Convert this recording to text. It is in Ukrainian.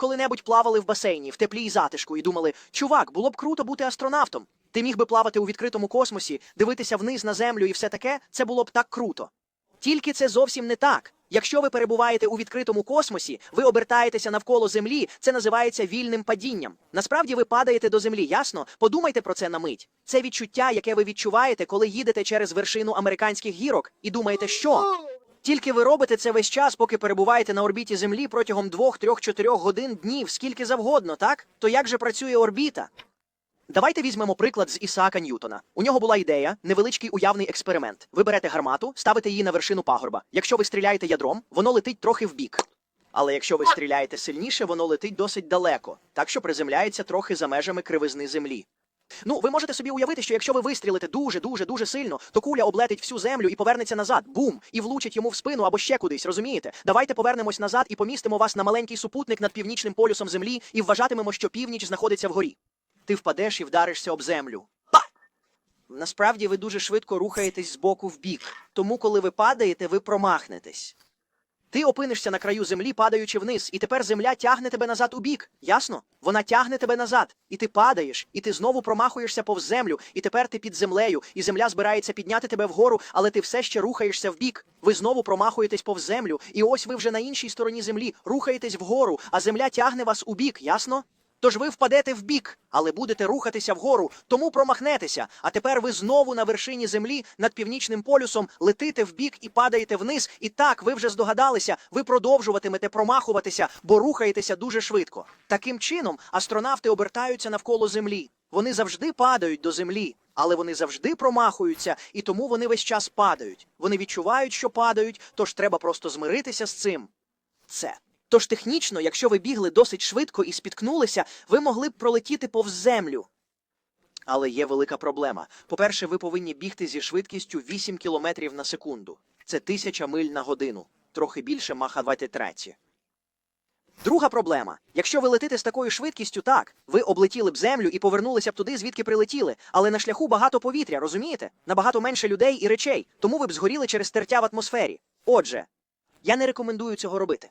коли-небудь плавали в басейні в теплій затишку і думали, чувак, було б круто бути астронавтом. Ти міг би плавати у відкритому космосі, дивитися вниз на землю і все таке, це було б так круто. Тільки це зовсім не так. Якщо ви перебуваєте у відкритому космосі, ви обертаєтеся навколо землі, це називається вільним падінням. Насправді ви падаєте до землі, ясно? Подумайте про це на мить. Це відчуття, яке ви відчуваєте, коли їдете через вершину американських гірок, і думаєте, що? Тільки ви робите це весь час, поки перебуваєте на орбіті Землі протягом двох, трьох, чотирьох годин днів, скільки завгодно, так? То як же працює орбіта? Давайте візьмемо приклад з Ісаака Ньютона. У нього була ідея, невеличкий уявний експеримент. Ви берете гармату, ставите її на вершину пагорба. Якщо ви стріляєте ядром, воно летить трохи вбік. Але якщо ви стріляєте сильніше, воно летить досить далеко, так що приземляється трохи за межами кривизни землі. Ну, ви можете собі уявити, що якщо ви вистрілите дуже, дуже, дуже сильно, то куля облетить всю землю і повернеться назад, бум, і влучить йому в спину або ще кудись, розумієте? Давайте повернемось назад і помістимо вас на маленький супутник над північним полюсом землі і вважатимемо, що північ знаходиться вгорі. Ти впадеш і вдаришся об землю. Па! Насправді ви дуже швидко рухаєтесь з боку в бік, тому коли ви падаєте, ви промахнетесь. Ти опинишся на краю землі, падаючи вниз, і тепер земля тягне тебе назад у бік. Ясно? Вона тягне тебе назад, і ти падаєш, і ти знову промахуєшся повз землю, і тепер ти під землею, і земля збирається підняти тебе вгору, але ти все ще рухаєшся в бік. Ви знову промахуєтесь повз землю, і ось ви вже на іншій стороні землі рухаєтесь вгору, а земля тягне вас у бік, ясно? Тож ви впадете в бік, але будете рухатися вгору, тому промахнетеся. А тепер ви знову на вершині землі над північним полюсом летите в бік і падаєте вниз. І так, ви вже здогадалися, ви продовжуватимете промахуватися, бо рухаєтеся дуже швидко. Таким чином, астронавти обертаються навколо землі. Вони завжди падають до землі, але вони завжди промахуються, і тому вони весь час падають. Вони відчувають, що падають, тож треба просто змиритися з цим. Це. Тож технічно, якщо ви бігли досить швидко і спіткнулися, ви могли б пролетіти повз землю. Але є велика проблема. По-перше, ви повинні бігти зі швидкістю 8 км на секунду. Це тисяча миль на годину, трохи більше маха 23. Друга проблема. Якщо ви летите з такою швидкістю, так, ви облетіли б землю і повернулися б туди, звідки прилетіли, але на шляху багато повітря, розумієте? Набагато менше людей і речей, тому ви б згоріли через тертя в атмосфері. Отже, я не рекомендую цього робити.